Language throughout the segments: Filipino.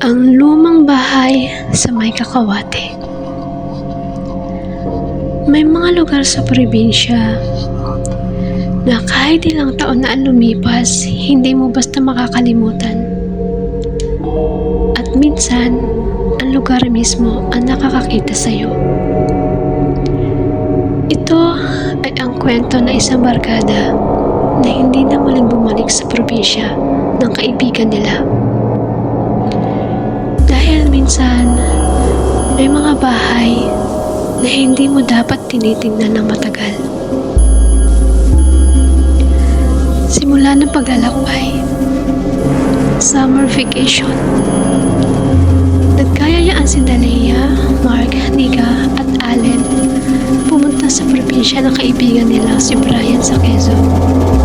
Ang lumang bahay sa may kakawate. May mga lugar sa probinsya na kahit ilang taon na ang lumipas, hindi mo basta makakalimutan. At minsan, ang lugar mismo ang nakakakita sa'yo. Ito ay ang kwento na isang barkada na hindi na muling bumalik sa probinsya ng kaibigan nila. Minsan, may mga bahay na hindi mo dapat tinitingnan ng matagal. Simula ng paglalakbay, summer vacation. Nagkayayaan si Dalia, Mark, Nika at Allen pumunta sa probinsya ng kaibigan nila si Brian sa Quezon.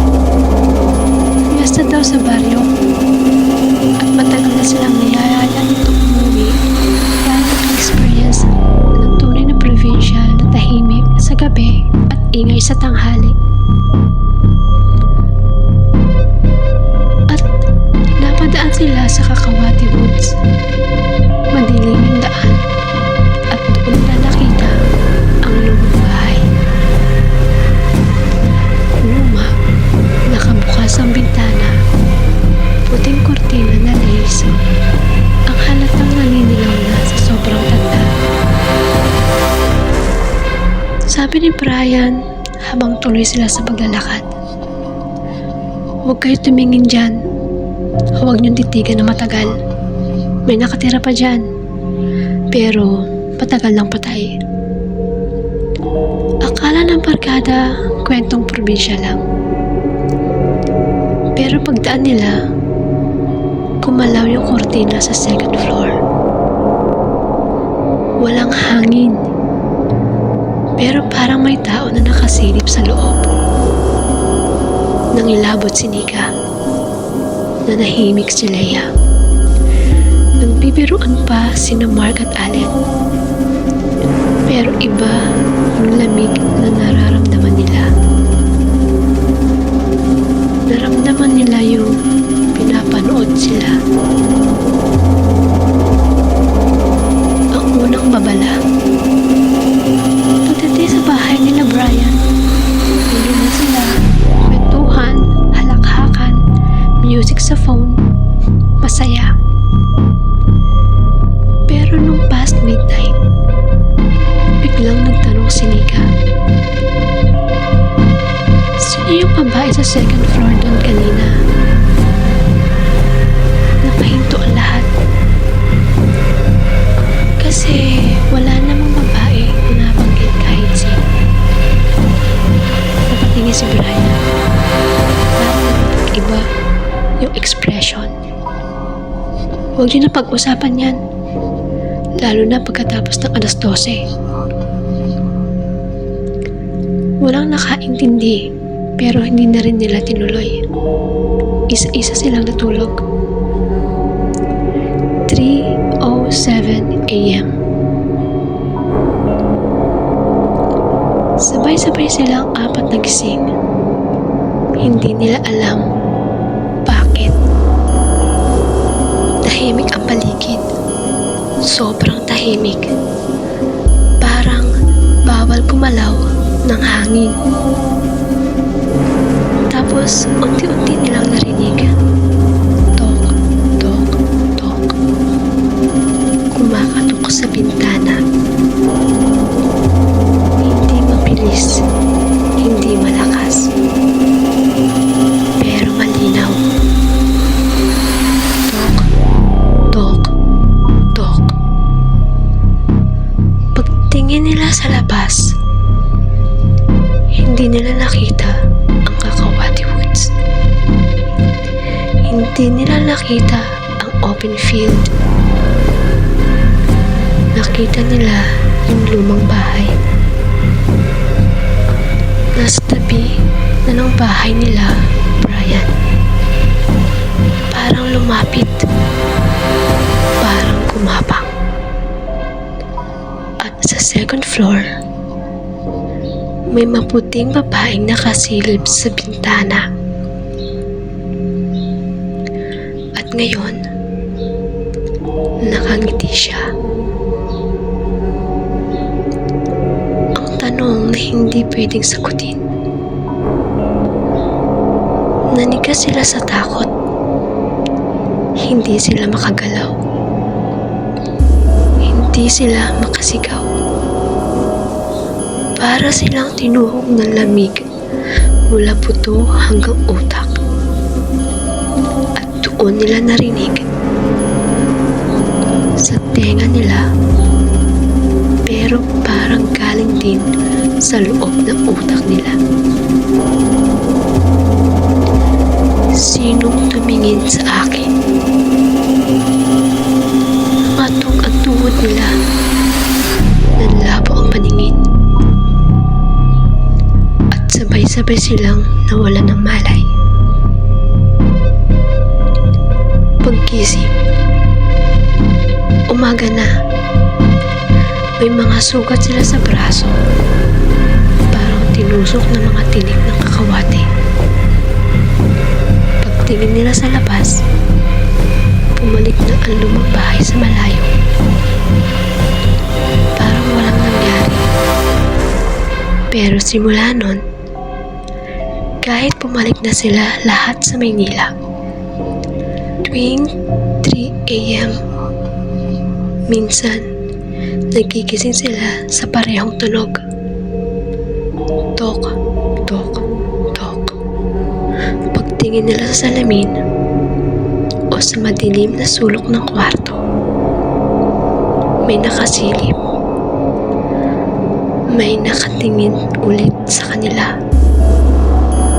Brian habang tuloy sila sa paglalakad. Huwag kayo tumingin dyan. Huwag niyong titigan na matagal. May nakatira pa dyan. Pero patagal ng patay. Akala ng barkada kwentong probinsya lang. Pero pagdaan nila, kumalaw yung kortina sa second floor. Walang hangin. Pero parang may tao na nakasilip sa loob. Nangilabot si Nika. Nanahimik si Leia. Nagbibiruan pa sina Mark at Allen. Pero iba yung lamig na nararamdaman nila. Naramdaman nila yung pinapanood sila. Ang unang babala. Sa second floor doon kanina? Napahinto ang lahat. Kasi wala namang babae na nabanggit kahit sino. Napatingin si Brian. Parang iba yung expression. Huwag niyo na pag-usapan yan. Lalo na pagkatapos ng alas 12. Walang nakaintindi pero hindi na rin nila tinuloy. Isa-isa silang natulog. 3.07 a.m. Sabay-sabay silang apat nagising. Hindi nila alam bakit. Tahimik ang paligid. Sobrang tahimik. Parang bawal gumalaw ng hangin. Tapos, unti-unti nilang narinig. Tok, tok, tok. Kumakatok sa bintana. Hindi nila nakita ang open field. Nakita nila yung lumang bahay. Nasa tabi na ng bahay nila, Brian. Parang lumapit. Parang kumapang. At sa second floor, may maputing babaeng nakasilip sa bintana. Ngayon, Nakangiti siya. Ang tanong na hindi pwedeng sagutin. Nanigas sila sa takot. Hindi sila makagalaw. Hindi sila makasigaw. Para silang tinuhog ng lamig mula buto hanggang utak. Doon nila narinig sa tenga nila pero parang galing din sa loob ng utak nila. Sinong tumingin sa akin? Matong ang tuhod nila. Nanlabo ang paningin. At sabay-sabay silang nawala ng malay. Pagkising. Umaga na. May mga sugat sila sa braso. Parang tinusok ng mga tinik ng kakawate. Pagtingin nila sa labas, bumalik na ang lumang bahay sa malayo. Parang walang nangyari. Pero simula nun, kahit bumalik na sila lahat sa Maynila, tuwing 3 a.m. Minsan, nagigising sila sa parehong tunog. Tok, tok, tok. Pagtingin nila sa salamin o sa madilim na sulok ng kwarto, may nakasilip. May nakatingin ulit sa kanila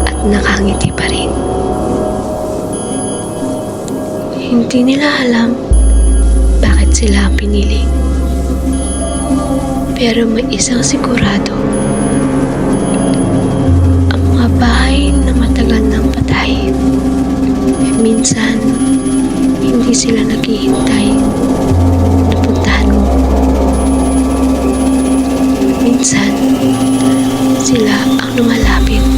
at nakangiti pa rin. Hindi nila alam bakit sila pinili. Pero may isang sigurado. Ang mga bahay na matagal nang patay. Minsan, hindi sila naghihintay na puntahan mo. Minsan, sila ang lumalapit